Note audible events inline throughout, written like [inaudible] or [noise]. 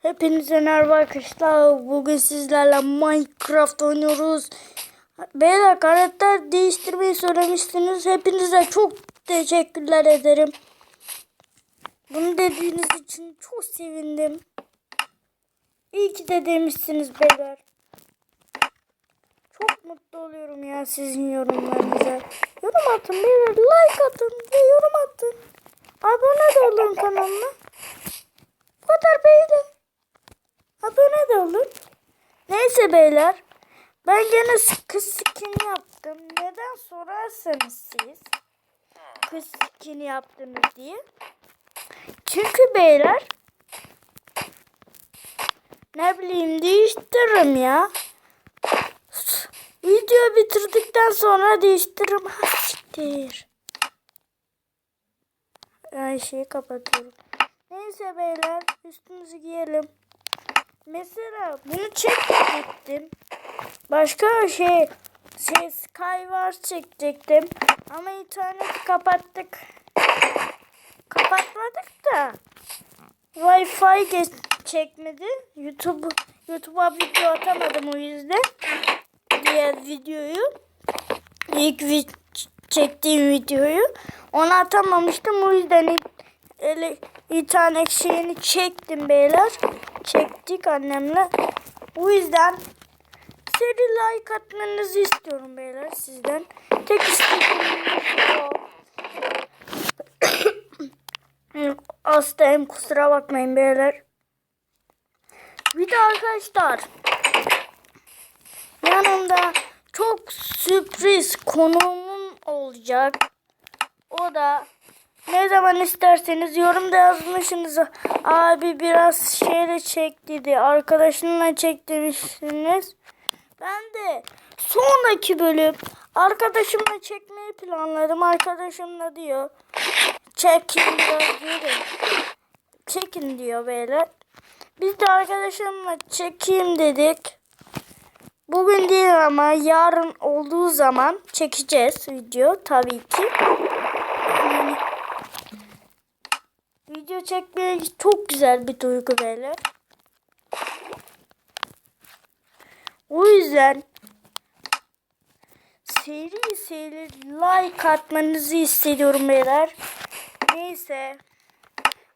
Hepinize merhaba arkadaşlar. Bugün sizlerle Minecraft oynuyoruz. Beyler karakter değiştirmeyi söylemiştiniz. Hepinize çok teşekkürler ederim. Bunu dediğiniz için çok sevindim. İyi ki de demişsiniz beyler. Çok mutlu oluyorum ya sizin yorumlarınıza. Yorum atın beyler. Like atın ve yorum atın. Abone de olun kanalıma. Bu kadar beyler. Abone de olun. Neyse beyler. Ben gene kız skin yaptım. Neden sorarsanız siz. Kız skin yaptınız diye. Çünkü beyler. Ne bileyim değiştiririm ya. Video bitirdikten sonra değiştiririm. Siktir. Ay şeyi kapatıyorum. Neyse beyler üstümüzü giyelim. Mesela bunu çekecektim. Başka şey şey Skywars çekecektim. Ama interneti kapattık. Kapatmadık da. Wi-Fi geç çekmedi. YouTube YouTube'a video atamadım o yüzden. Diğer videoyu ilk vi çektiğim videoyu onu atamamıştım o yüzden ilk ele, internet şeyini çektim beyler. Çektik annemle. Bu yüzden seri like atmanızı istiyorum beyler sizden. Tek istediğim o. [coughs] Hastayım kusura bakmayın beyler. Bir de arkadaşlar yanımda çok sürpriz konuğum olacak. O da ne zaman isterseniz yorumda yazmışsınız. Abi biraz şeyle çek dedi. Arkadaşınla çek demişsiniz. Ben de sonraki bölüm arkadaşımla çekmeyi planladım. Arkadaşımla diyor. Çekin diyor. Çekin diyor böyle. Biz de arkadaşımla çekeyim dedik. Bugün değil ama yarın olduğu zaman çekeceğiz video tabii ki. Yani video çekmeye çok güzel bir duygu böyle. O yüzden seri seri like atmanızı istiyorum beyler. Neyse.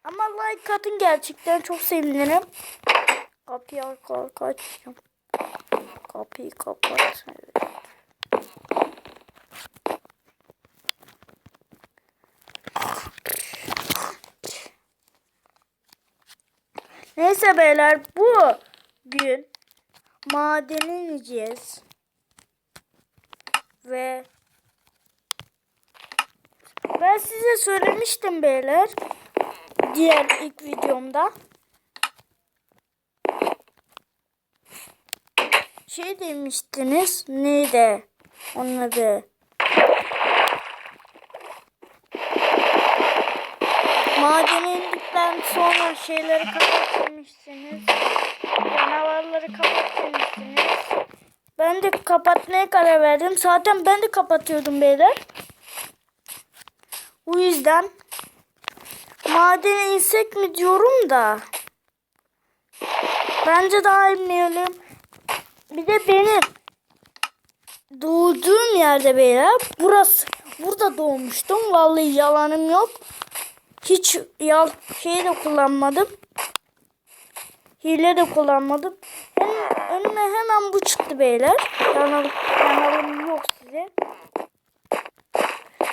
Ama like atın gerçekten çok sevinirim. Kapıyı arka açacağım. Kapıyı kapat. Evet. Neyse beyler bu gün madene ineceğiz. Ve ben size söylemiştim beyler. Diğer ilk videomda. Şey demiştiniz. Neydi? Onun adı. Madene indikten sonra şeyleri kapat demiştiniz. Canavarları kapat demiştiniz. Ben de kapatmaya karar verdim. Zaten ben de kapatıyordum beyler. O yüzden madene insek mi diyorum da. Bence daha inmeyelim. Bir de benim doğduğum yerde beyler burası. Burada doğmuştum. Vallahi yalanım yok. Hiç yal şey de kullanmadım. Hile de kullanmadım. Önüme, önüme hemen bu çıktı beyler. Yanıl, yanılım yok size.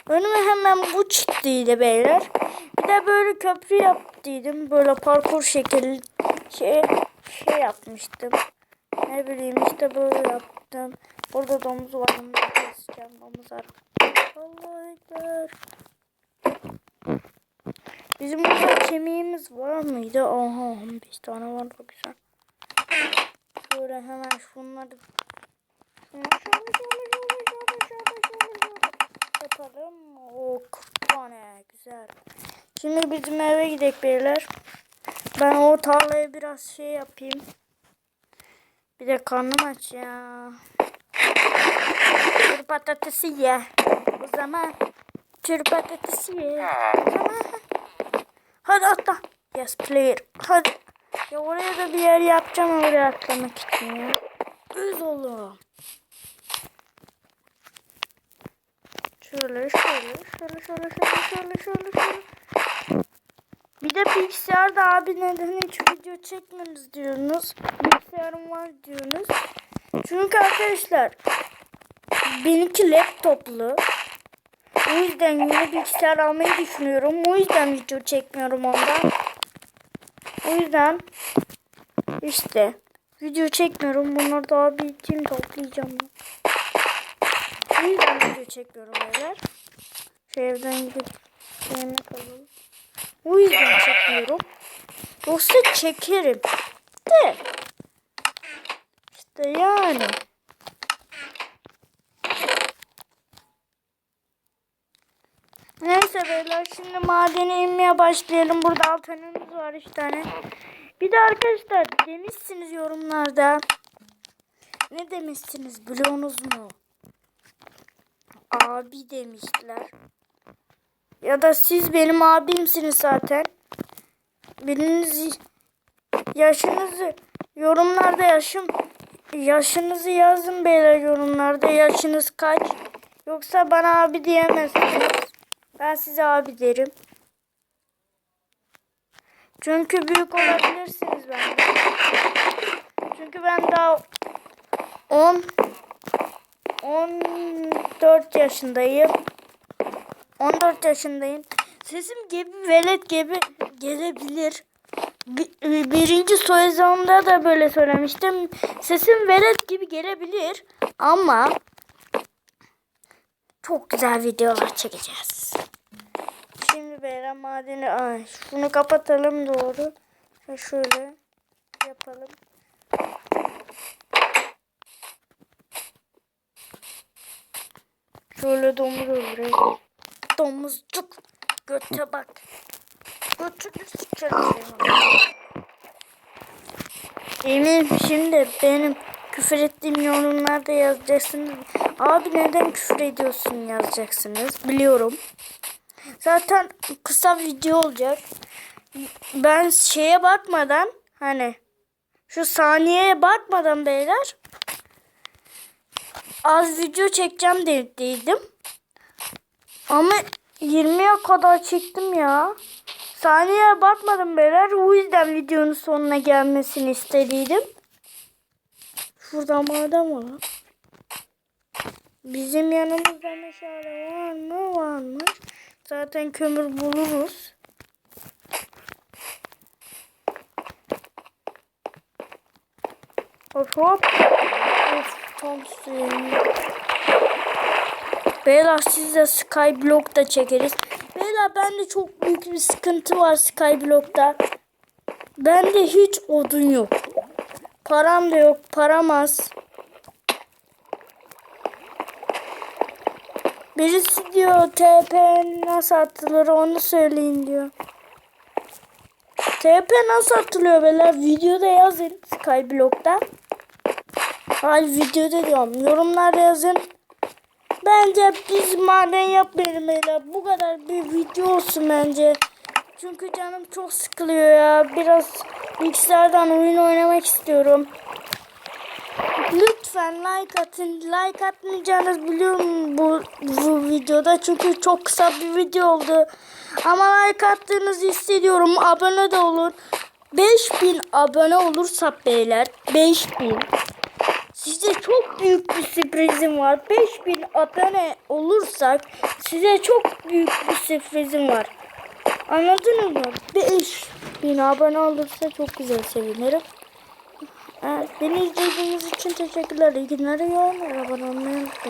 Önüme hemen bu çıktıydı beyler. Bir de böyle köprü yaptıydım. Böyle parkur şekilli şey, şey yapmıştım. Ne bileyim işte böyle yaptım. Burada domuz var. Domuz var. Allah ekber. Bizim burada kemiğimiz var mıydı? Aha 15 tane var da güzel. Şöyle hemen şunları şöyle şöyle şöyle şöyle şöyle şöyle yapalım. O 40 tane güzel. Şimdi bizim eve gidelim beyler. Ben o tarlaya biraz şey yapayım. Bir de karnım aç ya. Çürü patatesi ye. O zaman çürü patatesi ye. O zaman. Hadi atla. Yes player. Hadi. Ya oraya da bir yer yapacağım oraya atlamak için ya. Öz oğlum. Şöyle şöyle şöyle şöyle şöyle şöyle şöyle şöyle. Bir de bilgisayarda abi neden hiç video çekmiyoruz diyorsunuz. Bilgisayarım var diyorsunuz. Çünkü arkadaşlar benimki laptoplu. O yüzden yeni bilgisayar almayı düşünüyorum. O yüzden video çekmiyorum ondan. O yüzden işte video çekmiyorum. Bunları da abi için toplayacağım. O yüzden video çekmiyorum beyler. Şu evden gidip alalım. O yüzden çekmiyorum. Yoksa çekerim. De. İşte yani. Neyse beyler şimdi madene inmeye başlayalım. Burada altınımız var 3 tane. Bir de arkadaşlar demişsiniz yorumlarda. Ne demişsiniz biliyorsunuz mu? Abi demişler. Ya da siz benim abimsiniz zaten. Biriniz yaşınızı yorumlarda yaşım yaşınızı yazın beyler yorumlarda yaşınız kaç. Yoksa bana abi diyemezsiniz. Ben size abi derim. Çünkü büyük olabilirsiniz benden. Çünkü ben daha 10 14 yaşındayım. 14 yaşındayım. Sesim gibi velet gibi gelebilir. Bir- birinci soyazımda da böyle söylemiştim. Sesim velet gibi gelebilir ama çok güzel videolar çekeceğiz. Beyran madeni ay şunu kapatalım doğru. Şöyle yapalım. Şöyle domuz öldürelim. Domuzcuk. Göte bak. Götünü sıçarım. Emin şimdi benim küfür ettiğim yorumlarda yazacaksınız. Abi neden küfür ediyorsun yazacaksınız. Biliyorum. Zaten kısa video olacak. Ben şeye bakmadan hani şu saniyeye bakmadan beyler az video çekeceğim dediydim. Ama 20'ye kadar çektim ya. Saniyeye bakmadım beyler. O yüzden videonun sonuna gelmesini istediydim. Şurada madem var. Bizim yanımızda meşale var mı? Varmış. Zaten kömür buluruz. Hop hop. Of tam suyum. Beyler siz de Skyblock'ta çekeriz. Beyler bende çok büyük bir sıkıntı var Skyblock'ta. Bende hiç odun yok. Param da yok. Param az. Birisi diyor TP nasıl atılır onu söyleyin diyor. TP nasıl atılıyor beyler? Videoda yazın Skyblock'ta. Hayır videoda diyorum. Yorumlarda yazın. Bence biz maden yapmayalım beyler. Bu kadar bir video olsun bence. Çünkü canım çok sıkılıyor ya. Biraz bilgisayardan oyun oynamak istiyorum. Lütfen like atın. Like atmayacağınız biliyorum bu, bu videoda. Çünkü çok kısa bir video oldu. Ama like attığınızı hissediyorum. Abone de olun. 5000 abone olursa beyler. 5000. Size çok büyük bir sürprizim var. 5000 abone olursak size çok büyük bir sürprizim var. Anladınız mı? 5000 abone olursa çok güzel sevinirim. Evet, beni izlediğiniz için teşekkürler. İyi günler. Abone.